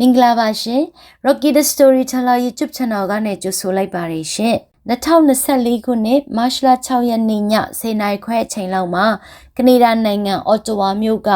မင်္ဂလာပါရှင် Rocky the Storyteller YouTube Channel ကနေကြိုဆိုလိုက်ပါတယ်ရှင်2024ခုနှစ်မတ်လ6ရက်နေ့ည10:00နာရီခွဲအချိန်လောက်မှာကနေဒါနိုင်ငံအော်တိုဝါမြို့က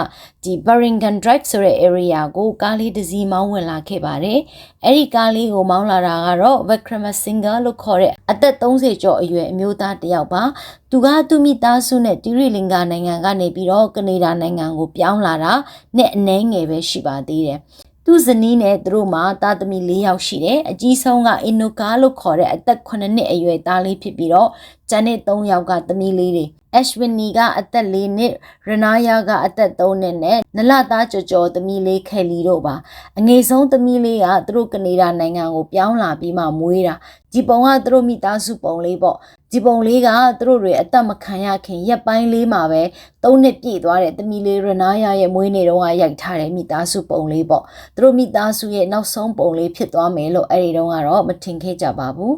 ဒီ Barringham Drive ဆိုတဲ့ area ကိုကားလေးတစ်စီးမောင်းဝင်လာခဲ့ပါတယ်။အဲ့ဒီကားလေးကိုမောင်းလာတာကတော့ Vikrama Singha လို့ခေါ်တဲ့အသက်30ကျော်အရွယ်အမျိုးသားတစ်ယောက်ပါ။သူကသူမိသားစုနဲ့တိရိလင်္ကာနိုင်ငံကနေပြီးတော့ကနေဒါနိုင်ငံကိုပြောင်းလာတာနဲ့အနှဲငယ်ပဲရှိပါသေးတယ်။ သူ့ဇနီးနဲ့သူတို့မှာသားသမီး၄ယောက်ရှိတယ်အကြီးဆုံးကအင်နိုကာလို့ခေါ်တဲ့အသက်9နှစ်အရွယ်သားလေးဖြစ်ပြီးတော့ကျန်တဲ့3ယောက်ကသမီးလေးတွေအက်ရှဝနီကအသက်၄နှစ်ရနာယာကအသက်3နှစ်နဲ့နလသားကြော်ကြော်သမီးလေးခဲလီတို့ပါအငယ်ဆုံးသမီးလေးကသူတို့ကနေဒါနိုင်ငံကိုပြောင်းလာပြီးမှမွေးတာ ဒီပုံကသူတို့မိသားစုပုံလေးပေါ့ဒီပုံလေးကသူတို့တွေအသက်မခံရခင်ရက်ပိုင်းလေးမှာပဲ၃နှစ်ပြည့်သွားတဲ့သမီးလေးရနာယာရဲ့မွေးနေ့တုန်းကရိုက်ထားတဲ့မိသားစုပုံလေးပေါ့သူတို့မိသားစုရဲ့နောက်ဆုံးပုံလေးဖြစ်သွားမယ်လို့အဲ့ဒီတုန်းကတော့မထင်ခဲ့ကြပါဘူး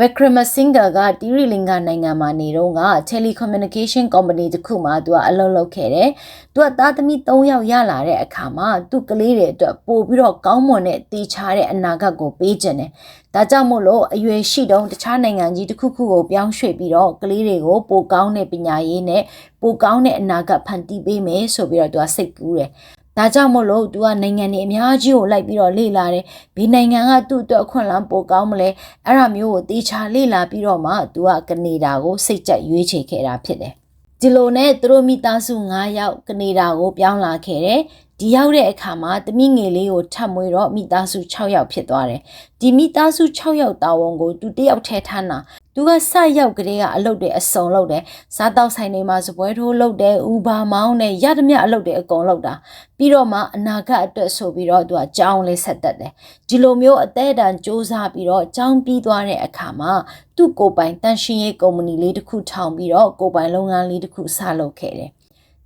ဝက်ခရမစင်ဂါကတီရီလင်္ကာနိုင်ငံမှာနေတော့က telecommunication company တခုမှာသူကအလုပ်လုပ်ခဲ့တယ်။သူကသားသမီး3ယောက်ရလာတဲ့အခါမှာသူ့ကလေးတွေအတွက်ပို့ပြီးတော့ကောင်းမွန်တဲ့တည်ချတဲ့အနာဂတ်ကိုပေးခြင်းတယ်။ဒါကြောင့်မို့လို့အရွယ်ရှိတုန်းတခြားနိုင်ငံကြီးတစ်ခုခုကိုပြောင်းရွှေ့ပြီးတော့ကလေးတွေကိုပိုကောင်းတဲ့ပညာရေးနဲ့ပိုကောင်းတဲ့အနာဂတ်ဖန်တီးပေးမယ်ဆိုပြီးတော့သူကစိတ်ကူးတယ်။ ဒါကြောင့်မို့လို့ तू ကနိုင်ငံတွေအများကြီးကိုလိုက်ပြီးတော့လေ့လာတယ်ဘယ်နိုင်ငံကသူ့အတွက်အခွင့်အလမ်းပိုကောင်းမလဲအဲ့ဒါမျိုးကိုတေချာလေ့လာပြီးတော့မှ तू ကကနေဒါကိုစိတ်ကြက်ရွေးချယ်ခဲ့တာဖြစ်တယ်ဒီလိုနဲ့သူတို့မိသားစု9ယောက်ကနေဒါကိုပြောင်းလာခဲ့တယ် ဒီရောက်တဲ့အခါမှာတမိငယ်လေးကိုထပ်မွေးတော့မိသားစု6ယောက်ဖြစ်သွားတယ်ဒီမိသားစု6ယောက်တာဝန်ကိုသူတယောက်ထဲထားနာသူကစရောက်ကလေးကအလုပ်တွေအစုံလုပ်တယ်စားတောက်ဆိုင်တွေမှာစပွဲထိုးလုပ်တယ်ဥဘာမောင်းတယ်ရသမျှအလုပ်တွေအကုန်လုပ်တာပြီးတော့မှအနာဂတ်အတွက်ဆိုပြီးတော့သူကကြောင်းလေးဆက်တက်တယ်ဒီလိုမျိုးအသေးအတန်စ조사ပြီးတော့ကြောင်းပြီးသွားတဲ့အခါမှာသူ့ကိုပိုင်တန်ရှင်ရေးကုမ္ပဏီလေးတစ်ခုထောင်ပြီးတော့ကိုပိုင်လုပ်ငန်းလေးတစ်ခုစလုပ်ခဲ့တယ်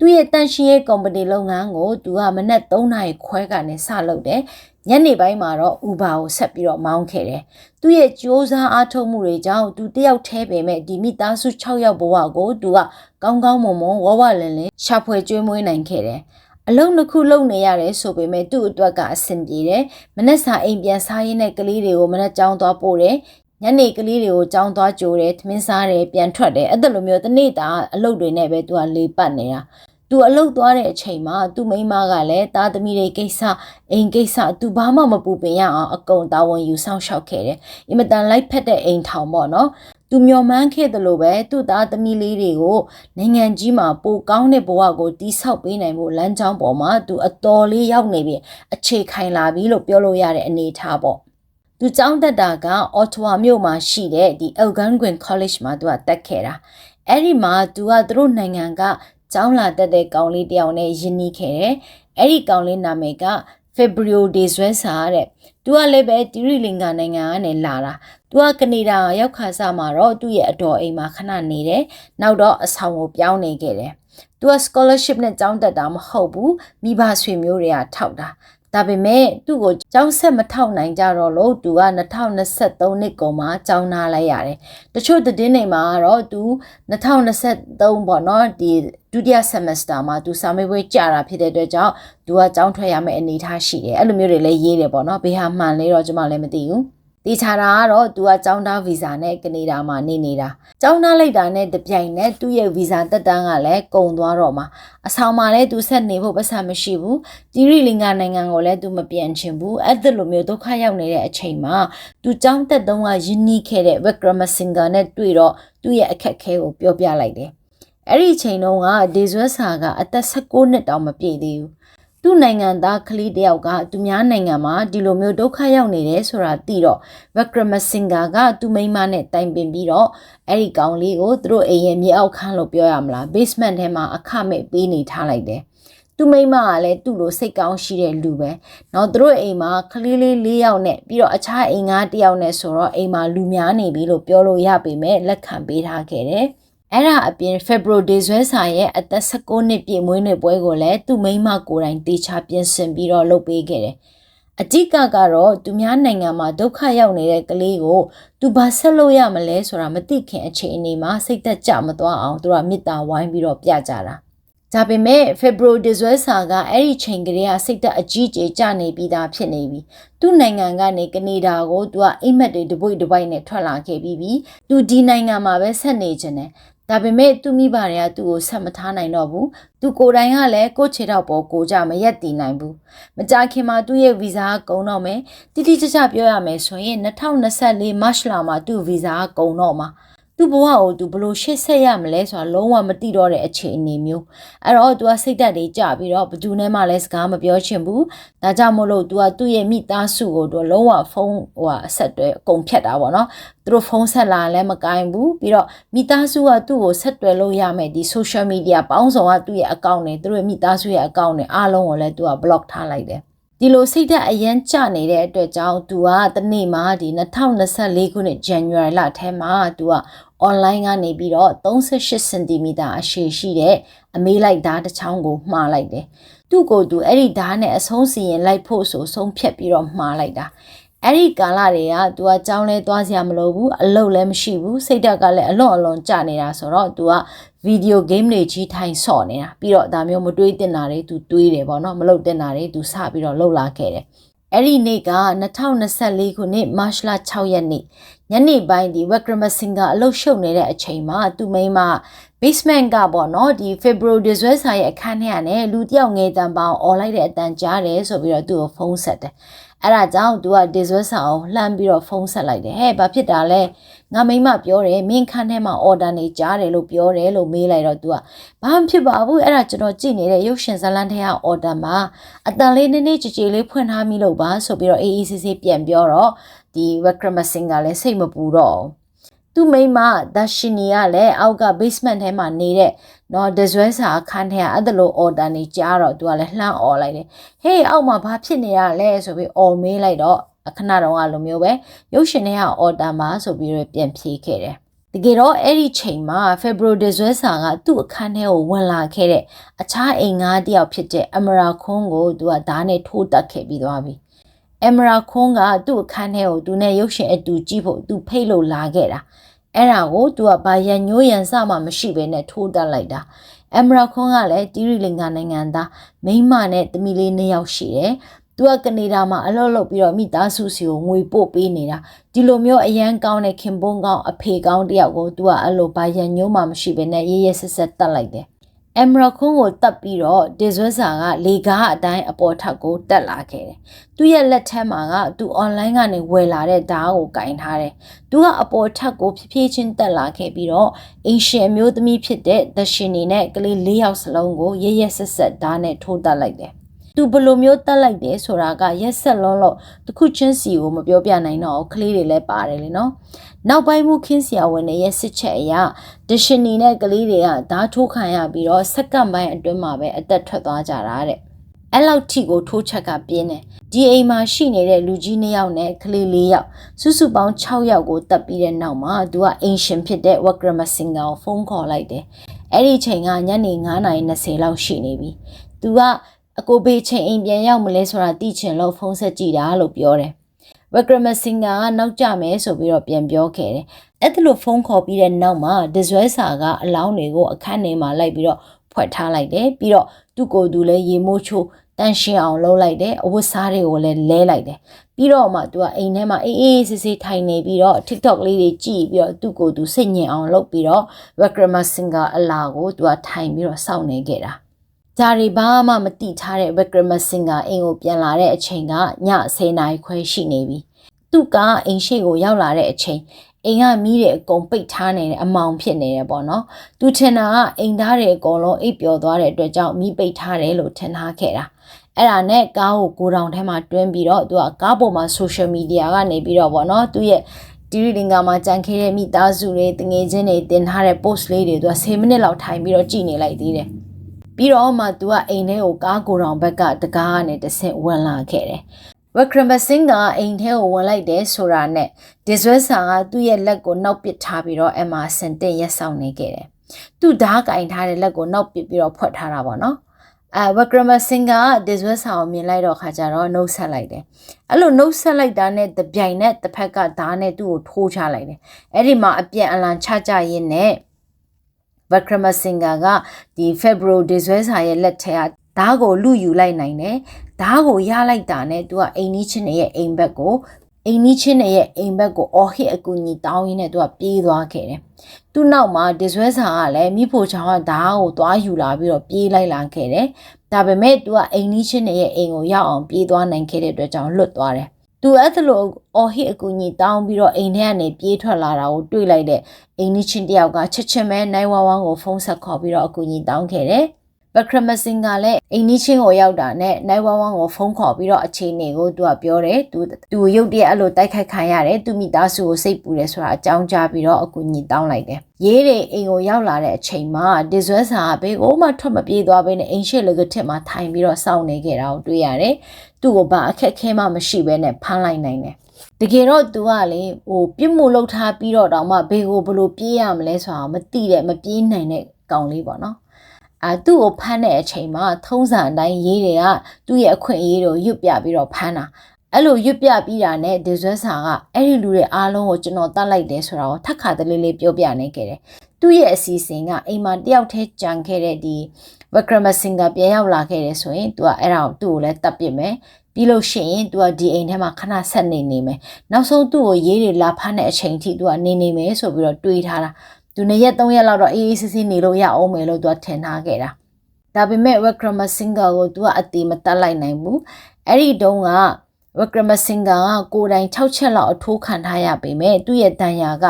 သူ့ရဲ့တန်ရှင်ရေးကုမ္ပဏီလုပ်ငန်းကိုသူကမနက်3နာရီခွဲကနေစလုပ်တယ်ညနေပိုင်းမှာတော့ Uber ကိုဆက်ပြီးတော့မောင်းခဲ့တယ်။သူ့ရဲ့ကြိုးစားအားထုတ်မှုတွေကြောင့်သူတယောက်တည်းပဲမဲ့ဒီမိသားစု6ယောက်ဘဝကိုသူကကောင်းကောင်းမွန်မွန်ဝဝလင်လင်ရှာဖွေကျွေးမွေးနိုင်ခဲ့တယ်။အလုံးတစ်ခုလုံးနေရတယ်ဆိုပေမဲ့သူ့အတွက်ကအဆင်ပြေတယ်။မနက်စာအိမ်ပြန်စားရင်းနဲ့ကလေးတွေကိုမနက်ကြောင်းသွားပို့တယ်။ညနေကလေးတွေကိုကြောင်းသွားကြိုတယ်ထမင်းစားတယ်ပြန်ထွက်တယ်အဲ့ဒါလိုမျိုးတနေ့တာအလုပ်တွေနဲ့ပဲသူကလေးပတ်နေတာ သူအလုတ်သွားတဲ့အချိန်မှာသူ့မိန်းမကလည်းသားသမီးတွေကိစ္စအိမ်ကိစ္စသူဘာမှမပူပင်ရအောင်အကုန်တာဝန်ယူဆောင်ရှောက်ခဲ့တယ်။အင်မတန်လိုက်ဖက်တဲ့အိမ်ထောင်ပေါ့နော်။သူမျော်မှန်းခဲ့တယ်လို့ပဲသူ့သားသမီးလေးတွေကိုနိုင်ငံကြီးမှာပိုကောင်းတဲ့ဘဝကိုတီးဆောက်ပေးနိုင်ဖို့လမ်းကြောင်းပေါ်မှာသူအတော်လေးရောက်နေပြီအခြေခိုင်လာပြီလို့ပြောလို့ရတဲ့အနေအထားပေါ့။သူကျောင်းတက်တာကအော်တိုဝါမြို့မှာရှိတဲ့ဒီ Algonquin College မှာသူကတက်ခဲ့တာ။အဲ့ဒီမှာသူကသူတို့နိုင်ငံက ကျောင်းလာတက်တဲ့ကောင်လေးတယောက်နဲ့ယဉ်နီးခဲ့တယ်။အဲ့ဒီကောင်လေးနာမည်က Fabio De Souza တဲ့။သူကလည်းပဲတီရီလင်္ကာနိုင်ငံကနေလာတာ။သူကကနေဒါရောက်ခါစားမှာတော့သူ့ရဲ့အတော်အိမ်မှာခဏနေတယ်။နောက်တော့အဆောင်ကိုပြောင်းနေခဲ့တယ်။သူက scholarship နဲ့ကျောင်းတက်တာမဟုတ်ဘူး။မိဘဆွေမျိုးတွေကထောက်တာ ဒါပေမဲ့သူ့ကိုကျောင်းဆက်မထောက်နိုင်ကြတော့လို့သူက2023နှစ်ကုန်မှာကျောင်းနာလိုက်ရတယ်။တချို့သတင်းတွေမှာကတော့သူ2023ပေါ့နော်ဒီဒုတိယ semester မှာသူစာမေးပွဲကြာတာဖြစ်တဲ့အတွက်ကြောင့်သူကကျောင်းထွက်ရမယ့်အနေအထားရှိတယ်။အဲ့လိုမျိုးတွေလည်းရေးတယ်ပေါ့နော်။ဘယ်ဟာမှန်လဲတော့ကျွန်မလည်းမသိဘူး။ တေချာတာကတော့သူကចောင်းသားဗီဇာနဲ့ကနေဒါမှာနေနေတာចောင်းသားလိုက်တာနဲ့တပြိုင်နဲ့သူ့ရဲ့ဗီဇာတက်တန်းကလည်းကုန်သွားတော့မှာအဆောင်မှာလည်းသူဆက်နေဖို့ပတ်စံမရှိဘူးတီရီလင်္ကာနိုင်ငံကိုလည်းသူမပြန်ချင်ဘူးအဲ့ဒါလိုမျိုးဒုက္ခရောက်နေတဲ့အချိန်မှာသူចောင်းတက်တုန်းကယဉ်နီးခဲ့တဲ့ဝက်ဂရမစင်ဂါနဲ့တွေ့တော့သူ့ရဲ့အခက်အခဲကိုပြောပြလိုက်တယ်အဲ့ဒီအချိန်တုန်းကဒေဇွဲဆာကအသက်16နှစ်တောင်မပြည့်သေးဘူး သူ့နိုင်ငံသားကလေးတယောက်ကသူများနိုင်ငံမှာဒီလိုမျိုးဒုက္ခရောက်နေတယ်ဆိုတာသိတော့ဝက်ဂရမစင်ဂါကသူ့မိန်းမနဲ့တိုင်ပင်ပြီးတော့အဲ့ဒီကောင်လေးကိုသူတို့အိမ်ရဲ့မြေအောက်ခန်းလို့ပြောရမလား basement ထဲမှာအခမဲ့ပေးနေထားလိုက်တယ်သူမိမကလည်းသူ့လိုစိတ်ကောင်းရှိတဲ့လူပဲ။နော်သူတို့အိမ်မှာကလေးလေး၄ယောက်နဲ့ပြီးတော့အခြားအိမ်ငါးတယောက်နဲ့ဆိုတော့အိမ်မှာလူများနေပြီလို့ပြောလို့ရပေမဲ့လက်ခံပေးထားခဲ့တယ်။ အဲ့ဒါအပြင် February ဒေဇွဲစာရဲ့အသက်16နှစ်ပြည့်မွေးနေ့ပွဲကိုလည်းသူ့မိန်းမကိုယ်တိုင်တေချာပြင်ဆင်ပြီးတော့လုပ်ပေးခဲ့တယ်။အဓိကကတော့သူများနိုင်ငံမှာဒုက္ခရောက်နေတဲ့ကလေးကိုသူဘာဆက်လို့ရမလဲဆိုတာမသိခင်အခြေအနေမှာစိတ်သက်ကြမသွားအောင်သူကမေတ္တာဝိုင်းပြီးတော့ပြကြတာ။ဒါပေမဲ့ February ဒီဇွဲစာကအဲ့ဒီချိန်ကလေးကစိတ်သက်အကြီးကျယ်ကျနေပြီးသားဖြစ်နေပြီသူ့နိုင်ငံကနေကနေဒါကိုသူကအိမ်မက်တွေတပွိတပိုက်နဲ့ထွက်လာခဲ့ပြီးပြီသူဒီနိုင်ငံမှာပဲဆက်နေခြင်းတယ် ဒါပေမဲ့သူမိဘတွေကသူ့ကိုဆက်မထားနိုင်တော့ဘူးသူကိုယ်တိုင်ကလည်းကိုယ့်ခြေထောက်ပေါ်ကိုကြမရက်တည်နိုင်ဘူးမကြခင်မှာသူ့ရဲ့ဗီဇာကကုန်တော့မယ်တိတိကျကျပြောရမယ်ဆိုရင်2024 March လမှာသူ့ဗီဇာကကုန်တော့မှာ သူ့ဘဝကိုသူဘလို့ရှေ့ဆက်ရမလဲဆိုတာလုံးဝမသိတော့တဲ့အခြေအနေမျိုးအဲ့တော့ तू ကစိတ်သက်တွေကြပြီးတော့ဘသူနဲ့မှလည်းစကားမပြောချင်ဘူးဒါကြောင့်မို့လို့ तू ကသူ့ရဲ့မိသားစုကို तू လုံးဝဖုန်းဟိုအဆက်တွေအကုန်ဖြတ်တာပေါ့နော်သူတို့ဖုန်းဆက်လာလည်းမကင်ဘူးပြီးတော့မိသားစုကသူ့ကိုဆက်သွယ်လို့ရမယ်ဒီ social media ပေါင်းစုံကသူ့ရဲ့ account တွေသူတို့ရဲ့မိသားစုရဲ့ account တွေအားလုံးကိုလည်း तू က block ထားလိုက်တယ်ဒီလိုစိတ်ဓာတ်အရန်ကျနေတဲ့အတွက်ကြောင့် तू ကတနေ့မှာဒီ2024ခုနှစ် January လထဲမှာ तू က online ကနေပြီးတော့38စင်တီမီတာအရှည်ရှိတဲ့အမေးလိုက်ဓာတ်တစ်ချောင်းကိုမှားလိုက်တယ်။သူ့ကိုယ်သူအဲ့ဒီဓာတ်နဲ့အဆုံးစီရင်လိုက်ဖို့ဆိုဆုံးဖြတ်ပြီးတော့မှားလိုက်တာ။အဲ့ဒီကာလတွေက तू ကကြောင်းလဲသွားစရာမလိုဘူးအလုပ်လည်းမရှိဘူးစိတ်ဓာတ်ကလည်းအလွန်အလွန်ကျနေတာဆိုတော့ तू ကဗီဒီယိုဂိမ်းတွေကြီးထိုင်ဆော့နေတာပြီးတော့ဒါမျိုးမတွေးတင်တာတွေ तू တွေးတယ်ပေါ့နော်မလုပ်တင်တာတွေ तू စပြီးတော့လှုပ်လာခဲ့တယ်။ အဲ့ဒီနေ့က2024ခုနှစ်မတ်လ6ရက်နေ့ညနေပိုင်းဒီဝက်ဂရမစင်ကအလုတ်ရှုပ်နေတဲ့အချိန်မှာသူမိန်းမ basement ကပေါ့နော်ဒီ February ဒီဇွဲစာရဲ့အခန်းထဲကနေလူတယောက်ငယ်တန်ပေါင်းអော်လိုက်တဲ့အတန်ကြားတယ်ဆိုပြီးတော့သူ့ကိုဖုန်းဆက်တယ်အဲ့ဒါကြောင့်သူကဒီဇွဲစာကိုလှမ်းပြီးတော့ဖုန်းဆက်လိုက်တယ်ဟဲ့ဘာဖြစ်တာလဲ ငါမိမပြောတယ်မင်းခန်းထဲမှာ order နေကြားတယ်လို့ပြောတယ်လို့မေးလိုက်တော့သူကဘာမှဖြစ်ပါဘူးအဲ့ဒါကျွန်တော်ကြည့်နေတဲ့ရုပ်ရှင်ဇာတ်လမ်းထဲက order မှာအတန်လေးနည်းနည်းကြည်ကြည်လေးဖွင့်ထားမိလို့ပါဆိုပြီးတော့ AECC ပြန်ပြောတော့ဒီ Wickramasin ကလည်းစိတ်မပူတော့သူမိမဒါရှင်နီကလည်းအောက်က basement ထဲမှာနေတဲ့နော်ဒဇွဲစာအခန်းထဲကအဲ့ဒါလို order နေကြားတော့သူကလည်းလှမ်းអော်လိုက်တယ်ဟေးအောက်မှာဘာဖြစ်နေရလဲဆိုပြီးអော်မေးလိုက်တော့ အခဏတော့ကလိုမျိုးပဲရုပ်ရှင်တွေက order မှာဆိုပြီးတော့ပြန်ဖြေခဲ့တယ်တကယ်တော့အဲ့ဒီချိန်မှာ February ဒဇွဲစာကသူ့အခန်းထဲကိုဝင်လာခဲ့တဲ့အခြားအိမ်ငါးတယောက်ဖြစ်တဲ့အမရာခွန်းကိုသူကဓာတ်နဲ့ထိုးတက်ခဲ့ပြီးသွားပြီ။အမရာခွန်းကသူ့အခန်းထဲကိုသူနဲ့ရုပ်ရှင်အတူကြည့်ဖို့သူဖိတ်လို့လာခဲ့တာအဲ့ဒါကိုသူကဘာရန်ညိုးရန်စမှမရှိဘဲနဲ့ထိုးတက်လိုက်တာအမရာခွန်းကလည်းတီရီလင်္ကာနိုင်ငံသားမိန်းမနဲ့သမီးလေးနှစ်ယောက်ရှိတယ် သူကကနေဒါမှာအလုပ်လုပ်ပြီးတော့မိသားစုစီကိုငွေပို့ပေးနေတာဒီလိုမျိုးအရန်ကောင်းတဲ့ခင်ပွန်းကောင်းအဖေကောင်းတယောက်ကိုသူကအဲ့လိုဘာရန်ညိုးမှမရှိဘဲနဲ့ရဲရဲဆက်ဆက်တတ်လိုက်တယ်အမရခွန်းကိုတက်ပြီးတော့ဒီဇွဲစာကလေကားအတိုင်းအပေါ်ထပ်ကိုတက်လာခဲ့တယ်။သူ့ရဲ့လက်ထက်မှာကသူ online ကနေဝယ်လာတဲ့ဓာတ်ကိုကင်ထားတယ်။သူကအပေါ်ထပ်ကိုဖြည်းဖြည်းချင်းတက်လာခဲ့ပြီးတော့အင်ရှင်မျိုးသမီးဖြစ်တဲ့သရှင်နေနဲ့ကလေး၄ယောက်စလုံးကိုရရဆက်ဆက်ဓာတ်နဲ့ထိုးတက်လိုက်တယ်။ သူဘလိုမျိုးတက်လိုက်တယ်ဆိုတာကရက်ဆက်လုံးလို့တခုချင်းစီကိုမပြောပြနိုင်တော့ကလေးတွေလည်းပါတယ်လေနော်နောက်ပိုင်းမှုခင်းဆရာဝန်တွေရဲ့စစ်ချက်အရဒရှင်နီနဲ့ကလေးတွေကဓာတ်ထိုးခံရပြီးတော့စက္ကန့်ပိုင်းအတွင်းမှာပဲအသက်ထွက်သွားကြတာတဲ့အဲ့လောက်ထိကိုထိုးချက်ကပြင်းတယ်ဒီအိမ်မှာရှိနေတဲ့လူကြီး2ယောက်နဲ့ကလေး4ယောက်စုစုပေါင်း6ယောက်ကိုတပ်ပြီးတဲ့နောက်မှာသူကအင်ရှင်ဖြစ်တဲ့ဝက်ဂရမစင်ကာကိုဖုန်းခေါ်လိုက်တယ်အဲ့ဒီချိန်ကညနေ9:20လောက်ရှိနေပြီသူက အကိုဘေးချိန်အိမ်ပြန်ရောက်မလဲဆိုတာသိချင်လို့ဖုန်းဆက်ကြည့်တာလို့ပြောတယ်ဝက်ဂရမစင်ကာကနောက်ကျမယ်ဆိုပြီးတော့ပြန်ပြောခဲ့တယ်အဲ့ဒါလို့ဖုန်းခေါ်ပြီးတဲ့နောက်မှာဒဇွဲစာကအလောင်းတွေကိုအခန်းထဲမှာလိုက်ပြီးတော့ဖွက်ထားလိုက်တယ်ပြီးတော့သူ့ကိုယ်သူလည်းရေမိုးချိုးတန်ရှင်းအောင်လုပ်လိုက်တယ်အဝတ်စားတွေကိုလည်းလဲလိုက်တယ်ပြီးတော့မှသူကအိမ်ထဲမှာအေးအေးဆေးဆေးထိုင်နေပြီးတော့ TikTok လေးတွေကြည့်ပြီးတော့သူ့ကိုယ်သူစိတ်ညစ်အောင်လုပ်ပြီးတော့ Wickrama Singer အလာကိုသူကထိုင်ပြီးတော့စောင့်နေခဲ့တာ ဒါတွေဘာမှမတိထားတဲ့ Wickrama Singer အိမ်ကိုပြန်လာတဲ့အချိန်ကည10:00နာရီခွဲရှိနေပြီသူကအိမ်ရှိကိုရောက်လာတဲ့အချိန်အိမ်ကမီးတွေအကုန်ပိတ်ထားနေတဲ့အမောင်ဖြစ်နေတယ်ပေါ့နော်သူထင်တာကအိမ်သားတွေအကုန်လုံးအိပ်ပျော်သွားတဲ့အတွက်ကြောင့်မီးပိတ်ထားတယ်လို့ထင်ထားခဲ့တာအဲ့ဒါနဲ့ကားကိုကိုတောင်ထဲမှာတွင်းပြီးတော့သူကကားပေါ်မှာ social media ကနေပြီးတော့ပေါ့နော်သူရဲ့ဒီရီလင်္ကာမှာကြံခဲ့တဲ့မိသားစုတွေတငယ်ချင်းတွေတင်ထားတဲ့ post လေးတွေသူက10မိနစ်လောက်ထိုင်ပြီးတော့ကြည့်နေလိုက်သေးတယ် ပြီးတော့မှသူကအိမ်ထဲကိုကားကိုတောင်ဘက်ကတကားကနေတဆင့်ဝင်လာခဲ့တယ်ဝက်ခရမစင်ကအိမ်ထဲကိုဝင်လိုက်တယ်ဆိုတာနဲ့ဒီဇွဲဆာကသူ့ရဲ့လက်ကိုနောက်ပစ်ထားပြီးတော့အမစင်တင်ရက်ဆောင်နေခဲ့တယ်။သူ့ဓာတ်ကင်ထားတဲ့လက်ကိုနောက်ပစ်ပြီးတော့ဖွက်ထားတာပေါ့နော်။အဲဝက်ဂရမစင်ကဒီဇွဲဆာကိုမြင်လိုက်တော့ခါကျတော့နှုတ်ဆက်လိုက်တယ်။အဲ့လိုနှုတ်ဆက်လိုက်တာနဲ့တပြိုင်နဲ့တစ်ဖက်ကဓာတ်နဲ့သူ့ကိုထိုးချလိုက်တယ်။အဲ့ဒီမှာအပြန်အလှန်ချကြရင်းနဲ့ ဗက်ခရမစင်ဂါကဒီဖေဘရိုဒီဇွဲစာရဲ့လက်ထက်ကဓားကိုလူယူလိုက်နိုင်တယ်ဓားကိုရလိုက်တာနဲ့သူကအိမ်နီးချင်းရဲ့အိမ်ဘက်ကိုအိမ်နီးချင်းရဲ့အိမ်ဘက်ကိုအော်ဟစ်အကူကြီးတောင်းရင်းနဲ့သူကပြေးသွားခဲ့တယ်။သူ့နောက်မှာဒီဇွဲစာကလည်းမိဖို့ချောင်းကဓားကိုသွားယူလာပြီးတော့ပြေးလိုက်လာခဲ့တယ်။ဒါပေမဲ့သူကအိမ်နီးချင်းရဲ့အိမ်ကိုရောက်အောင်ပြေးသွားနိုင်ခဲ့တဲ့အတွက်ကြောင့်လွတ်သွားတယ်။ သူအဲ့ဒါလိုအော်ဟစ်အကူကြီးတောင်းပြီးတော့အိမ်ထဲကနေပြေးထွက်လာတာကိုတွေ့လိုက်တဲ့အိမ်နီးချင်းတယောက်ကချက်ချင်းပဲ911ကိုဖုန်းဆက်ခေါ်ပြီးတော့အကူကြီးတောင်းခဲ့တယ်။ ဘခရမစင်ကလည်းအိမ်နီးချင်းကိုရောက်တာနဲ့နိုင်ဝဝန်းကိုဖုန်းခေါ်ပြီးတော့အခြေအနေကိုသူကပြောတယ်သူသူရုတ်တရက်အဲ့လိုတိုက်ခိုက်ခံရတယ်သူမိသားစုကိုစိတ်ပူတယ်ဆိုတာအကြောင်းကြားပြီးတော့အကူညီတောင်းလိုက်တယ်ရေးတွေအိမ်ကိုရောက်လာတဲ့အချိန်မှာဒီဇွဲစာကဘေးကိုမှထွက်မပြေးသွားဘဲနဲ့အိမ်ရှိလကထစ်မှာထိုင်ပြီးတော့စောင့်နေခဲ့တာကိုတွေ့ရတယ်သူ့ကိုဘာအခက်ခဲမှမရှိဘဲနဲ့ဖမ်းလိုက်နိုင်တယ်တကယ်တော့ तू ကလေဟိုပြစ်မှုလုပ်ထားပြီးတော့တောင်မှဘေးကိုဘလို့ပြေးရမလဲဆိုတာမသိတဲ့မပြေးနိုင်တဲ့ကောင်လေးပေါ့နော် အဲသူ့ကိုဖမ်းတဲ့အချိန်မှာထုံးစံအတိုင်းရေးတွေကသူ့ရဲ့အခွင့်အရေးကိုရွတ်ပြပြီးတော့ဖမ်းတာအဲ့လိုရွတ်ပြပြီးတာနဲ့ဒီဇွဲဆာကအဲ့ဒီလူတွေအားလုံးကိုကျွန်တော်တတ်လိုက်တယ်ဆိုတာကိုထက်ခါတလေးလေးပြောပြနေခဲ့တယ်သူ့ရဲ့အစီအစဉ်ကအိမ်မှာတယောက်တည်းကြံခဲ့တဲ့ဒီဝကရမစင်ကပြန်ရောက်လာခဲ့တယ်ဆိုရင် तू ကအဲ့ဒါကိုသူ့ကိုလည်းတတ်ပြစ်မယ်ပြီးလို့ရှိရင် तू ကဒီအိမ်ထဲမှာခဏဆက်နေနေမယ်နောက်ဆုံးသူ့ကိုရေးတွေလာဖမ်းတဲ့အချိန်ထိ तू ကနေနေမယ်ဆိုပြီးတော့တွေးထားတာ သူနှစ်ရက်သုံးရက်လောက်တော့အေးအေးဆေးဆေးနေလို့ရအောင်မယ်လို့သူကထင်ထားခဲ့တာဒါပေမဲ့ Wakrama Singer ကိုသူကအတိမတတ်လိုက်နိုင်ဘူးအဲ့ဒီတုန်းက Wakrama Singer ကကိုယ်တိုင်6ချက်လောက်အထိုးခံထားရပေမဲ့သူ့ရဲ့တန်ရာက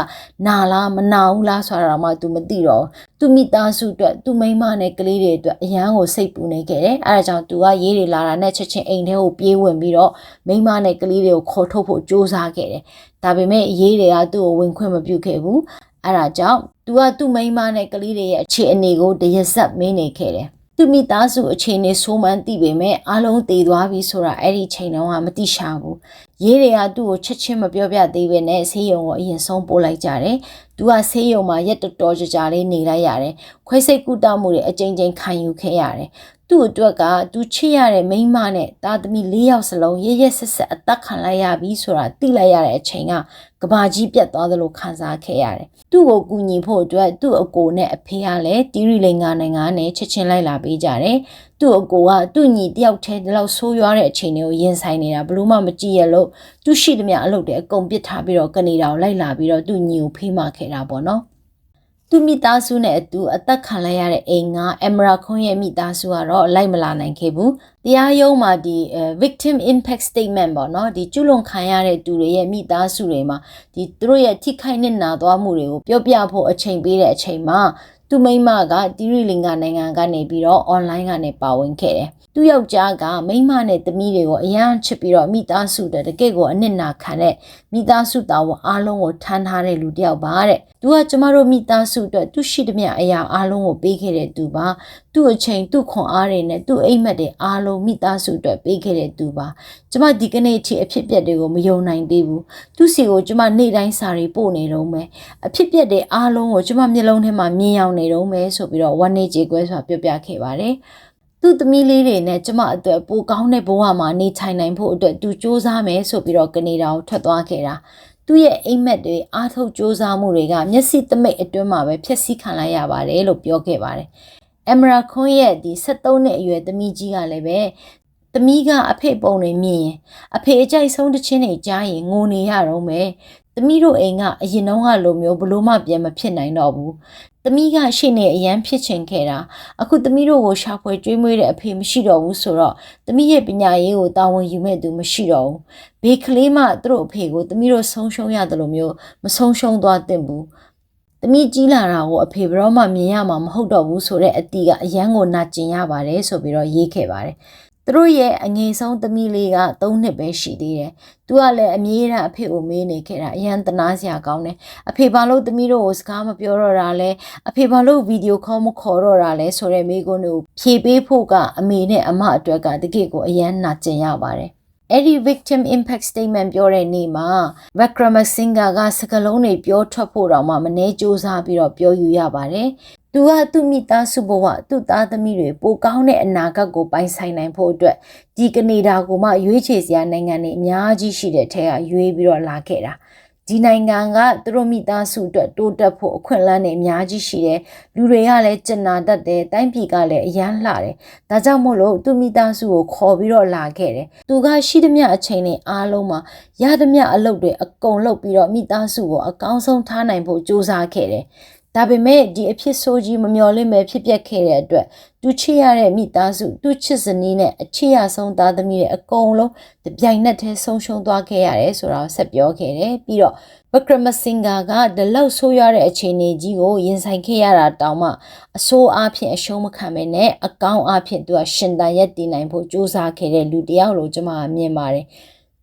နာလားမနာဘူးလားဆိုတာတော့မှသူမသိတော့သူမိသားစုအတွက်သူမိမနဲ့ကလေးတွေအတွက်အရန်ကိုစိတ်ပူနေခဲ့တယ်အဲဒါကြောင့်သူကရေးတွေလာတာနဲ့ချက်ချင်းအိမ်ထဲကိုပြေးဝင်ပြီးတော့မိမနဲ့ကလေးတွေကိုခေါ်ထုတ်ဖို့ကြိုးစားခဲ့တယ်ဒါပေမဲ့ရေးတွေကသူ့ကိုဝင်ခွင့်မပြုခဲ့ဘူး အဲဒါကြောင့် तू ကသူ့မိမနဲ့ကလေးတွေရဲ့အခြေအနေကိုတရဆက်မင်းနေခဲ့တယ်သူမိသားစုအခြေအနေဆိုးမှန်းသိပေမဲ့အားလုံးတည်သွားပြီဆိုတာအဲ့ဒီချိန်တုန်းကမသိရှာဘူးရေးတွေကသူ့ကိုချက်ချင်းမပြောပြသေးပဲနဲ့ဆေးရုံကိုအရင်ဆုံးပို့လိုက်ကြတယ်သူကဆေးရုံမှာရက်တော်တော်ကြာကြာလေးနေလိုက်ရတယ်ခွဲစိတ်ကူတာမှုတွေအကြိမ်ကြိမ်ခံယူခဲ့ရတယ် သူ့အတွက်ကသူချစ်ရတဲ့မိန်းမနဲ့တာသမီ၄ယောက်စလုံးရရဆက်ဆက်အသက်ခံလိုက်ရပြီဆိုတာသိလိုက်ရတဲ့အချိန်ကကဘာကြီးပြတ်သွားသလိုခံစားခဲ့ရတယ်။သူ့ကိုကူညီဖို့အတွက်သူ့အကိုနဲ့အဖေကလည်းတီရီလင်္ကာနိုင်ငံနဲ့ချက်ချင်းလိုက်လာပေးကြတယ်။သူ့အကိုကသူ့ညီတယောက်တည်းဒီလောက်ဆိုးရွားတဲ့အချိန်တွေကိုရင်ဆိုင်နေတာဘလို့မှမကြည့်ရလို့သူရှိသမျှအလုပ်တွေအကုန်ပစ်ထားပြီးတော့ကနေဒါကိုလိုက်လာပြီးတော့သူ့ညီကိုဖေးမခဲ့တာပေါ့နော်။ သူမိသားစုနဲ့အတူအသက်ခံလိုက်ရတဲ့အိမ်ကအမရာခွန်ရဲ့မိသားစုကတော့လိုက်မလာနိုင်ခဲ့ဘူးတရားရုံးမှာဒီ victim impact statement ပေါ့နော်ဒီကျွလွန်ခံရတဲ့သူတွေရဲ့မိသားစုတွေမှာဒီသူတို့ရဲ့ထိခိုက်နစ်နာသွားမှုတွေကိုပြောပြဖို့အချိန်ပေးတဲ့အချိန်မှာသူမိမကတီရီလင်္ကာနိုင်ငံကနေပြီးတော့ online ကနေပါဝင်ခဲ့တယ်။ သူယောက်ျားကမိမနဲ့သမီးတွေကိုအရန်ချစ်ပြီးတော့မိသားစုတဲ့တကယ့်ကိုအနစ်နာခံတဲ့မိသားစုသားဝန်အားလုံးကိုထမ်းထားတဲ့လူတစ်ယောက်ပါတဲ့။သူကကျမတို့မိသားစုအတွက်သူရှိသမျှအရာအားလုံးကိုပေးခဲ့တဲ့သူပါ။သူ့အချိန်သူ့ခွန်အားတွေနဲ့သူ့အိမ်မက်တွေအားလုံးမိသားစုအတွက်ပေးခဲ့တဲ့သူပါ။ကျမဒီကနေ့အထိအဖြစ်ပြက်တွေကိုမယုံနိုင်သေးဘူး။သူ့စီကိုကျမနေ့တိုင်းစာတွေပို့နေတော့မယ်။အဖြစ်ပြက်တွေအားလုံးကိုကျမမျက်လုံးထဲမှာမြင်အောင်နေတော့မယ်ဆိုပြီးတော့ဝမ်းနေကြေကွဲစွာပြောပြခဲ့ပါတယ်။ သူ့သမီးလေးတွေနဲ့ကျမအတွက်ပိုကောင်းတဲ့ဘဝမှာနေထိုင်နိုင်ဖို့အတွက်သူစူးစမ်းမယ်ဆိုပြီးတော့ကနေဒါကိုထွက်သွားခဲ့တာသူ့ရဲ့အိမ်မက်တွေအားထုတ်စူးစမ်းမှုတွေကမျက်စိသမိတ်အတွင်းမှာပဲဖျက်ဆီးခံလိုက်ရပါတယ်လို့ပြောခဲ့ပါတယ်အမရာခွန်ရဲ့ဒီ73နှစ်အရွယ်သမီးကြီးကလည်းပဲသမီးကအဖေပုံတွေမြင်ရင်အဖေအကြိုက်ဆုံးတစ်ချင်းတွေကြားရင်ငိုနေရတော့မယ် သမီးတို့အိမ်ကအရင်တုန်းကလိုမျိုးဘလို့မှပြန်မဖြစ်နိုင်တော့ဘူးသမီးကရှေ့နေအရန်ဖြစ်ချင်ခဲ့တာအခုသမီးတို့ကိုရှာဖွေကြွေးမွေးတဲ့အဖေမရှိတော့ဘူးဆိုတော့သမီးရဲ့ပညာရေးကိုတာဝန်ယူမဲ့သူမရှိတော့ဘူးဘေးကလေးမှသူတို့အဖေကိုသမီးတို့ဆုံးရှုံးရတယ်လို့မျိုးမဆုံးရှုံးသွားသင့်ဘူးသမီးကြီးလာတာကိုအဖေဘရောမှမြင်ရမှာမဟုတ်တော့ဘူးဆိုတဲ့အတီးကအရန်ကိုနာကျင်ရပါတယ်ဆိုပြီးတော့ရေးခဲ့ပါတယ် သူတို့ရဲ့အငယ်ဆုံးသမီးလေးက3နှစ်ပဲရှိသေးတယ်။သူကလည်းအမြဲတမ်းအဖေကိုမေးနေခဲ့တာအရန်တနာစရာကောင်းတယ်။အဖေဘာလို့သမီးတို့ကိုစကားမပြောတော့တာလဲ။အဖေဘာလို့ဗီဒီယိုခေါ်မခေါ်တော့တာလဲဆိုတဲ့မိကုန်းတို့ဖြေပေးဖို့ကအမေနဲ့အမအတွက်ကတကယ့်ကိုအရန်နာကျင်ရပါတယ်။အဲ့ဒီ victim impact statement ပြောတဲ့နေ့မှာ Vikramasinghe ကစကလုံးတွေပြောထွက်ဖို့တော့မှမနှဲစူးစမ်းပြီးတော့ပြောယူရပါတယ် သူကသူ့မိသားစုဘဝသူ့သားသမီးတွေပိုကောင်းတဲ့အနာဂတ်ကိုပိုင်ဆိုင်နိုင်ဖို့အတွက်ဒီကနေဒါကိုမှရွေးချယ်စရာနိုင်ငံတွေအများကြီးရှိတဲ့ထဲကရွေးပြီးတော့လာခဲ့တာဒီဒီနိုင်ငံကသူတို့မိသားစုအတွက်တိုးတက်ဖို့အခွင့်အလမ်းတွေအများကြီးရှိတယ်လူတွေကလည်းကျင်နာတတ်တယ်တိုင်းပြည်ကလည်းအရန်လှတယ်ဒါကြောင့်မို့လို့သူမိသားစုကိုခေါ်ပြီးတော့လာခဲ့တယ်သူကရှိသမျှအချိန်တွေအားလုံးမှာရသမျှအလုပ်တွေအကုန်လုပ်ပြီးတော့မိသားစုကိုအကောင်းဆုံးထားနိုင်ဖို့ကြိုးစားခဲ့တယ် ဒါပေမဲ့ဒီအဖြစ်ဆိုးကြီးမမျော်လင့်ပဲဖြစ်ပျက်ခဲ့တဲ့အတွက်သူချစ်ရတဲ့မိသားစုသူချစ်စနီးနဲ့အချစ်ရဆုံးသားသမီးတွေအကုန်လုံးတပြိုင်နက်တည်းဆုံးရှုံးသွားခဲ့ရတယ်ဆိုတာကိုဆက်ပြောခဲ့တယ်ပြီးတော့ဘကရမစင်ဂါကဒီလောက်ဆိုးရတဲ့အခြေအနေကြီးကိုရင်ဆိုင်ခဲ့ရတာတောင်မှအဆိုးအားဖြင့်အရှုံးမခံပဲနဲ့အကောင်းအားဖြင့်သူကရှင်တန်ရက်တည်နိုင်ဖို့ကြိုးစားခဲ့တဲ့လူတစ်ယောက်လို့ကျွန်မမြင်ပါတယ်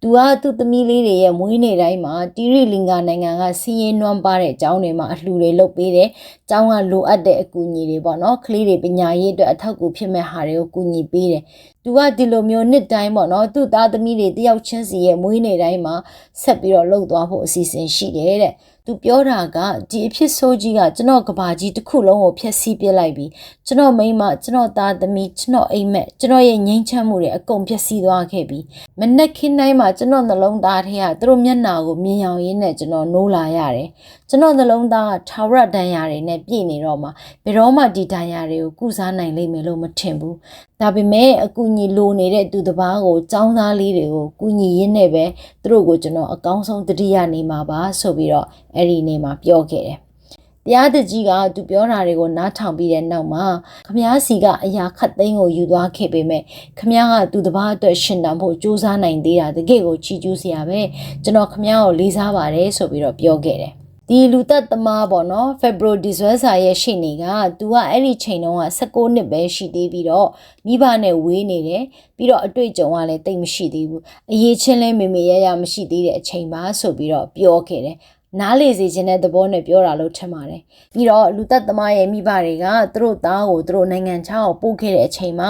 သူကသူ့သမီးလေးတွေရဲ့မွေးနေ့တိုင်းမှာတီရီလင်္ကာနိုင်ငံကစီးရင်နွမ်းပါတဲ့အကြောင်းတွေမှာအလှူတွေလုပ်ပေးတယ်။ကျောင်းကလိုအပ်တဲ့အကူအညီတွေပေါ့နော်။ကလေးတွေပညာရေးအတွက်အထောက်အကူဖြစ်မဲ့ဟာတွေကိုကူညီပေးတယ်။သူကဒီလိုမျိုးနှစ်တိုင်းပေါ့နော်။သူ့သားသမီးတွေတယောက်ချင်းစီရဲ့မွေးနေ့တိုင်းမှာဆက်ပြီးတော့လှုပ်သွားဖို့အစီအစဉ်ရှိတယ်တဲ့။ သူပြောတာကဒီအဖြစ်ဆိုးကြီးကကျွန်တော်ကဘာကြီးတစ်ခုလုံးကိုဖျက်ဆီးပစ်လိုက်ပြီးကျွန်တော်မိမကျွန်တော်သားသမီးကျွန်တော်အိမ်မက်ကျွန်တော်ရဲ့ငြိမ်းချမ်းမှုတွေအကုန်ဖျက်ဆီးသွားခဲ့ပြီးမနက်ခင်းတိုင်းမှာကျွန်တော်နှလုံးသားထဲကသူတို့မျက်နှာကိုမြင်အောင်ရင်းနဲ့ကျွန်တော်နိုးလာရတယ် ကျွန်တော်နှလုံးသားကထာဝရဒဏ်ရာတွေနဲ့ပြည့်နေတော့မှဘယ်တော့မှဒီဒဏ်ရာတွေကိုကုစားနိုင်လိမ့်မယ်လို့မထင်ဘူးဒါပေမဲ့အကူညီလိုနေတဲ့သူတစ်ပါးကိုចောင်းသားလေးတွေကိုကူညီရင်းနဲ့ပဲသူတို့ကိုကျွန်တော်အကောင်းဆုံးတတိယနေမှာပါဆိုပြီးတော့အဲ့ဒီနေ့မှာပြောခဲ့တယ်တရားသူကြီးကသူပြောတာတွေကိုနားထောင်ပြီးတဲ့နောက်မှာခမားစီကအရာခတ်သိမ်းကိုယူသွားခဲ့ပေမဲ့ခမားကသူတပားအတွက်ရှင်တန်ဖို့စူးစမ်းနိုင်သေးတာတကယ့်ကိုချီးကျူးစရာပဲကျွန်တော်ခမားကိုလေးစားပါတယ်ဆိုပြီးတော့ပြောခဲ့တယ် ဒီလူသက်သမားပေါ့နော်ဖေဘရိုဒီဇွဲစာရဲ့ရှေ့နေက သူကအဲ့ဒီချိန်တုန်းက16နှစ်ပဲရှိသေးပြီးတော့မိဘနဲ့ဝေးနေတယ်ပြီးတော့အတွေ့အကြုံကလည်းတိတ်မရှိသေးဘူးအရေးချင်းလဲမေမေရရမရှိသေးတဲ့အချိန်ပါဆိုပြီးတော့ပြောခဲ့တယ် နားလေစေခြင်းတဲ့သဘောနဲ့ပြောတာလို့ထင်ပါတယ်။ပြီးတော့လူသက်သမားရဲ့မိဘတွေကသူတို့သားကိုသူတို့နိုင်ငံခြားကိုပို့ခဲ့တဲ့အချိန်မှာ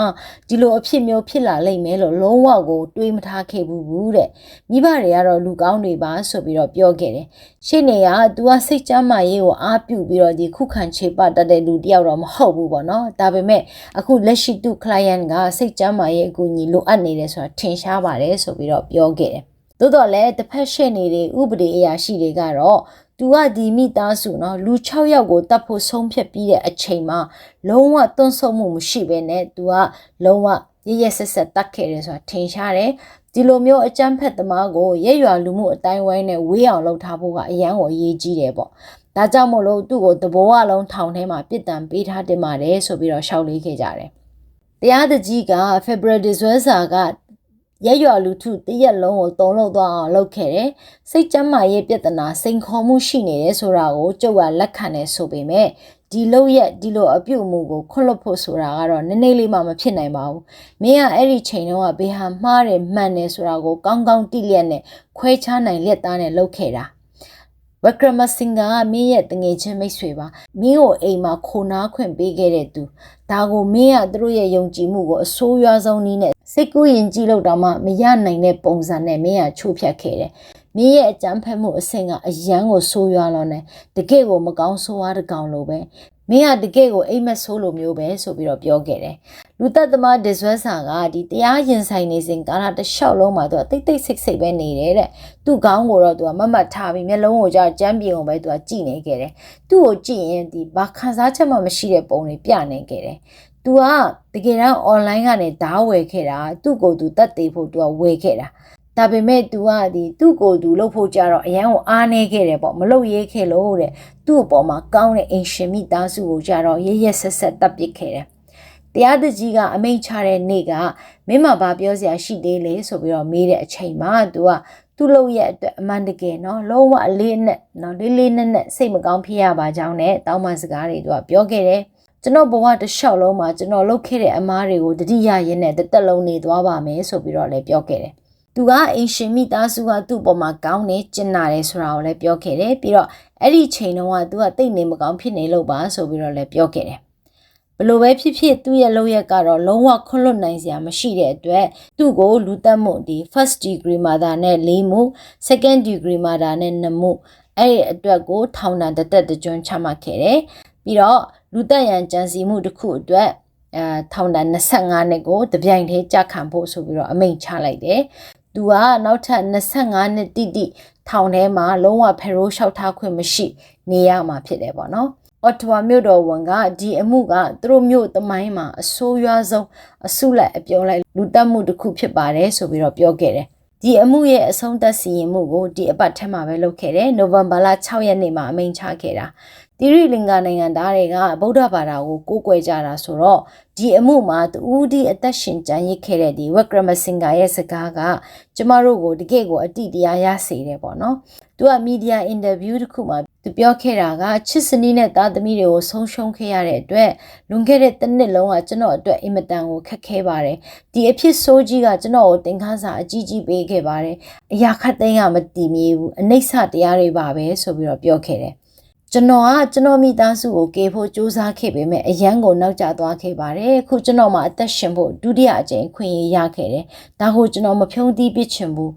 ဒီလိုအဖြစ်မျိုးဖြစ်လာလိမ့်မယ်လို့လုံးဝကိုတွေးမထားခဲ့ဘူးဘူးတဲ့။မိဘတွေကတော့လူကောင်းတွေပါဆိုပြီးတော့ပြောခဲ့တယ်။ရှေ့နေက तू ကစိတ်ကြမ်းမာရေးကိုအားပြုပြီးတော့ဒီခုခံချေပတတ်တဲ့လူတယောက်တော့မဟုတ်ဘူးပေါ့နော်။ဒါပေမဲ့အခုလက်ရှိသူ client ကစိတ်ကြမ်းမာရေးအကူအညီလိုအပ်နေတယ်ဆိုတာထင်ရှားပါတယ် ဆိုပြီးတော့ပြောခဲ့တယ်။ သို့တော်လည်းတစ်ဖက်ရှေ့နေတဲ့ဥပဒေအရာရှိတွေကတော့သူကဒီမိသားစုနော်လူ6ယောက်ကိုတတ်ဖို့ဆုံးဖြတ်ပြီးတဲ့အချိန်မှာလုံးဝသွန်းဆုံမှုမရှိဘဲနဲ့သူကလုံးဝရရဆက်ဆက်တတ်ခဲ့တယ်ဆိုတာထင်ရှားတယ်ဒီလိုမျိုးအကြမ်းဖက်သမားကိုရဲရွာလူမှုအတိုင်းဝိုင်းနဲ့ဝေးအောင်လုပ်ထားဖို့ကအရန်ကိုအရေးကြီးတယ်ပေါ့ဒါကြောင့်မို့လို့သူ့ကိုတဘောအလုံးထောင်ထဲမှာပြစ်ဒဏ်ပေးထားတင်ပါတယ်ဆိုပြီးတော့ရှောက်လေးခဲ့ကြတယ်တရားသူကြီးက February ဒီဇွဲစာက ရက်ရွာလူထုတရက်လုံးကိုတုံးလုံးသွားအောင်လုပ်ခဲ့တယ်။စိတ်ကျမ်းမာရေးပြဿနာစိန်ခေါ်မှုရှိနေတယ်ဆိုတာကိုကျုပ်ကလက်ခံနေဆိုပေမဲ့ဒီလို့ရက်ဒီလိုအပြုတ်မှုကိုခွတ်လွတ်ဖို့ဆိုတာကတော့နည်းနည်းလေးမှမဖြစ်နိုင်ပါဘူး။မင်းကအဲ့ဒီချိန်တုန်းကဘေးဟာမှားတယ်မှန်တယ်ဆိုတာကိုကောင်းကောင်းတိလျက်နဲ့ခွဲခြားနိုင်လက်သားနဲ့လုပ်ခဲ့တာ။ဝကရမစင်ကမင်းရဲ့တငယ်ချင်းမိတ်ဆွေပါမင်းကိုအိမ်မှာခိုနားခွင့်ပေးခဲ့တဲ့သူဒါကိုမင်းကသူတို့ရဲ့ယုံကြည်မှုကိုအဆိုးရွားဆုံးနည်းနဲ့ စိတ်ကူးရင်ကြည့်လို့တော့မှမရနိုင်တဲ့ပုံစံနဲ့မင်းကချိုးဖြတ်ခဲ့တယ်မင်းရဲ့အကြမ်းဖက်မှုအဆင့်ကအယမ်းကိုဆိုးရွားလို့နေတကယ့်ကိုမကောင်းဆိုးဝါးတကောင်လိုပဲမင်းကတကယ့်ကိုအိမ်မက်ဆိုးလိုမျိုးပဲဆိုပြီးတော့ပြောခဲ့တယ်လူသက်သမားဒစ်ဇွဲဆာကဒီတရားရင်ဆိုင်နေစဉ်ကာလတစ်လျှောက်လုံးမှာသူကတိတ်တိတ်ဆိတ်ဆိတ်ပဲနေတယ်တဲ့သူ့ခေါင်းကိုတော့သူကမတ်မတ်ထားပြီးမျက်လုံးကိုကြာကြမ်းပြေအောင်ပဲသူကကြည့်နေခဲ့တယ်သူ့ကိုကြည့်ရင်ဒီဘာခံစားချက်မှမရှိတဲ့ပုံတွေပြနေခဲ့တယ် ။ तू ကတကယ်တော့ online ကနေဓာဝယ်ခဲ့တာသူ့ကိုယ်သူတတ်သေးဖို့ तू ကဝယ်ခဲ့တာ။ဒါပေမဲ့ तू ကဒီသူ့ကိုယ်သူလှုပ်ဖို့ကြတော့အရန်ကိုအားနေခဲ့တယ်ပေါ့မလှုပ်ရဲခဲ့လို့တဲ့။သူ့အပေါ်မှာကောင်းတဲ့အင်ရှင်မိသားစုကိုကြတော့ရရက်ဆက်ဆက်တပ်ပစ်ခဲ့တယ်။တရားတကြီးကအမိန့်ချတဲ့နေ့ကမင်းမဘာပြောစရာရှိသေးလဲဆိုပြီးတော့မေးတဲ့အချိန်မှာ तू ကသူ့လုပ်ရဲ့အတွက်အမှန်တကယ်နော်လုံးဝအလေးနဲ့နော်လေးလေးနက်နက်စိတ်မကောင်းဖြစ်ရပါကြောင်းနဲ့တောင်းပန်စကားတွေ तू ကပြောခဲ့တယ်။ ကျွန်တော်ဘဝတစ်လျှောက်လုံးမှာကျွန်တော်လုပ်ခဲ့တဲ့အမားတွေကိုတတိယရင်းနဲ့တစ်သက်လုံးနေသွားပါမယ်ဆိုပြီးတော့လည်းပြောခဲ့တယ်သူကအိမ်ရှင်မိသားစုကသူ့ပေါ်မှာကောင်းနေကျင်နာတယ်ဆိုတာကိုလည်းပြောခဲ့တယ်ပြီးတော့အဲ့ဒီချိန်တုန်းကသူကတိတ်နေမကောင်းဖြစ်နေလို့ပါဆိုပြီးတော့လည်းပြောခဲ့တယ်ဘလို့ပဲဖြစ်ဖြစ်သူ့ရဲ့လုပ်ရက်ကတော့လုံးဝခွန့်လွတ်နိုင်စရာမရှိတဲ့အတွက်သူ့ကိုလူသက်မှုဒီ first degree မှာဒါနဲ့၄မှု second degree မှာဒါနဲ့2မှုအဲ့ဒီအတွက်ကိုထောင်ဒဏ်တစ်သက်တကြွချမှတ်ခဲ့တယ်ပြီးတော့ လူသက်ရန်ကြံစီမှုတစ်ခုအတွက်အဲထောင်ဒဏ်25နှစ်ကိုတပြိုင်တည်းကြာခံဖို့ဆိုပြီးတော့အမိန့်ချလိုက်တယ်သူကနောက်ထပ်25နှစ်တိတိထောင်ထဲမှာလုံးဝဖယ်ရိုးလျှောက်ထားခွင့်မရှိနေရမှာဖြစ်တယ်ပေါ့နော်အော်တဝါမြို့တော်ဝန်ကဒီအမှုကသူတို့မြို့သမိုင်းမှာအဆိုးရွားဆုံးအစုလိုက်အပြုံလိုက်လူတက်မှုတစ်ခုဖြစ်ပါတယ်ဆိုပြီးတော့ပြောခဲ့တယ်ဒီအမှုရဲ့အဆုံးသတ်စီရင်မှုကိုဒီအပတ်ထဲမှာပဲလုပ်ခဲ့တယ်နိုဝင်ဘာလ6ရက်နေ့မှာအမိန့်ချခဲ့တာ တိရိလင်္ကာနိုင်ငံသားတွေကဗုဒ္ဓဘာသာကိုကိုးကွယ်ကြတာဆိုတော့ဒီအမှုမှာတူဦးဒီအသက်ရှင်ကြံရစ်ခဲ့တဲ့ဒီဝက်ကရမစင်ဂါရဲ့စကားကကျမတို့ကိုတကယ့်ကိုအတိတရားရစေတယ်ပေါ့နော်သူကမီဒီယာအင်တာဗျူးတစ်ခုမှာသူပြောခဲ့တာကချစ်စနီးနဲ့သားသမီးတွေကိုဆုံးရှုံးခဲ့ရတဲ့အတွက်လွန်ခဲ့တဲ့တစ်နှစ်လုံးကကျွန်တော်အတွက်အင်မတန်ကိုခက်ခဲပါတယ်ဒီအဖြစ်ဆိုးကြီးကကျွန်တော်ကိုတင်ခါစာအကြီးကြီးပေးခဲ့ပါတယ်အရာခတ်သိမ်းကမတည်မြေဘူးအနိစ္စတရားတွေပါပဲဆိုပြီးတော့ပြောခဲ့တယ် ကျွန်တော်ကကျွန်တော်မိသားစုကိုကေဖို့စူးစမ်းခဲ့ပေမဲ့အရန်ကိုနောက်ကျသွားခဲ့ပါတယ်အခုကျွန်တော်မှအသက်ရှင်ဖို့ဒုတိယအကြိမ်ခွင့်ရခဲ့တယ်ဒါကိုကျွန်တော်မဖြုံးသီးပစ်ချင်ဘူး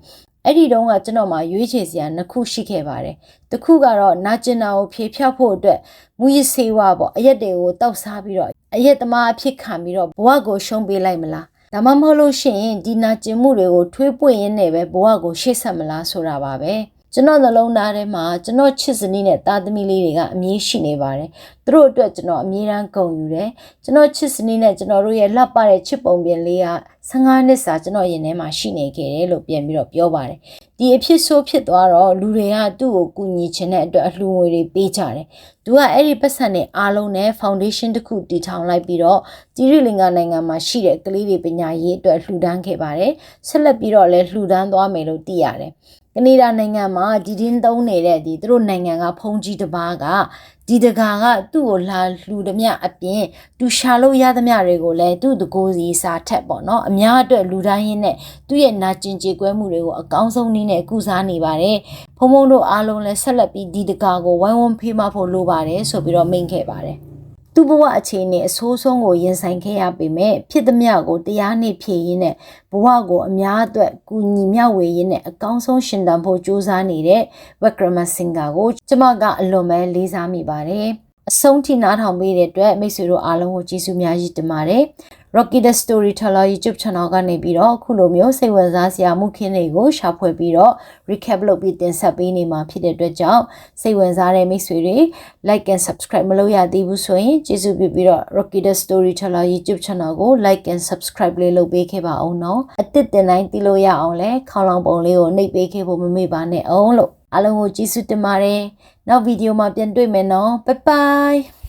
အဲ့ဒီတုန်းကကျွန်တော်မှရွေးချယ်စရာနှစ်ခုရှိခဲ့ပါတယ်။တစ်ခုကတော့နာကျင်နာကိုဖြေဖြောက်ဖို့အတွက်မူရစေဝါပေါ့အရက်တွေကိုတောက်စားပြီးတော့အရက်သမားအဖြစ်ခံပြီးတော့ဘဝကိုရှုံးပေးလိုက်မလား။ဒါမှမဟုတ်လို့ရှိရင်ဒီနာကျင်မှုတွေကိုထွေးပွင့်ရင်းနဲ့ပဲဘဝကိုရှေ့ဆက်မလားဆိုတာပါပဲ။ ကျွန်တော်နှလုံးသားထဲမှာကျွန်တော်ချစ်စနီးနဲ့သားသမီးလေးတွေကအမြဲရှိနေပါတယ်။သူတို့အတွက်ကျွန်တော်အမြဲတမ်းဂုဏ်ယူတယ်။ကျွန်တော်ချစ်စနီးနဲ့ကျွန်တော်တို့ရဲ့လှပတဲ့ချစ်ပုံပြင်လေးက15နှစ်စာကျွန်တော်ရင်ထဲမှာရှိနေခဲ့တယ်လို့ပြန်ပြီးတော့ပြောပါတယ်။ဒီအဖြစ်ဆိုးဖြစ်သွားတော့လူတွေကသူ့ကိုကူညီချင်တဲ့အတွက်အလှူငွေတွေပေးကြတယ်။သူကအဲ့ဒီပတ်စံနဲ့အားလုံးနဲ့ foundation တစ်ခုတည်ထောင်လိုက်ပြီးတော့တီရီလင်္ကာနိုင်ငံမှာရှိတဲ့ကလေးတွေပညာရေးအတွက်လှူဒန်းခဲ့ပါတယ်။ဆက်လက်ပြီးတော့လည်းလှူဒန်းသွားမယ်လို့သိရတယ်။ ကနေဒါနိုင်ငံမှာဒီတင်းသုံးနေတဲ့ဒီသူတို့နိုင်ငံကဖုန်ကြီးတစ်ပါးကဒီတကာကသူ့ကိုလာလှူသမျှအပြင်သူရှာလို့ရသမျှတွေကိုလည်းသူ့တကိုးစီစာထက်ပေါ့နော်အများအတွက်လူတိုင်းရင်းနဲ့သူ့ရဲ့နာကျင်ကြေကွဲမှုတွေကိုအကောင်းဆုံးနည်းနဲ့ကုစားနေပါတယ်ဖုံဖုံတို့အားလုံးလည်းဆက်လက်ပြီးဒီတကာကိုဝိုင်းဝန်းဖေးမဖို့လိုပါတယ်ဆိုပြီးတော့မိန့်ခဲ့ပါတယ် သူ့ဘဝအခြေအနေအဆိုးဆုံးကိုရင်ဆိုင်ခဲ့ရပေမဲ့ဖြစ်သမျှကိုတရားနှင့်ဖြည့်ရင်းနဲ့ဘဝကိုအများအတွက်ကူညီမျှဝေရင်းနဲ့အကောင်းဆုံးရှင်သန်ဖို့ကြိုးစားနေတဲ့ဝက်ကရမစင်ဂါကိုကျမကအလွန်ပဲလေးစားမိပါတယ်အဆုံးထိနားထောင်ပေးတဲ့အတွက်မိတ်ဆွေတို့အားလုံးကိုကျေးဇူးများကြီးတင်ပါတယ် Rocky the Storyteller YouTube Channel ကနေပြီးတော့ခုလိုမျိုးစိတ်ဝင်စားစရာမှုခင်းတွေကိုရှာဖွေပြီးတော့ recap လုပ်ပြီးတင်ဆက်ပေးနေမှာဖြစ်တဲ့အတွက်ကြောင့်စိတ်ဝင်စားတဲ့မိတ်ဆွေတွေ like and subscribe မလုပ်ရသေးဘူးဆိုရင်ကျေးဇူးပြုပြီးတော့ Rocky the Storyteller YouTube Channel ကို like and subscribe လေးလုပ်ပေးခဲ့ပါအောင်နော်အသစ်တင်တိုင်းတီးလို့ရအောင်လဲခေါင်းလောင်ပုံလေးကိုနှိပ်ပေးခဲ့ဖို့မမေ့ပါနဲ့အောင်လို့အားလုံးကိုကျေးဇူးတင်ပါတယ်နောက်ဗီဒီယိုမှာပြန်တွေ့မယ်နော် bye bye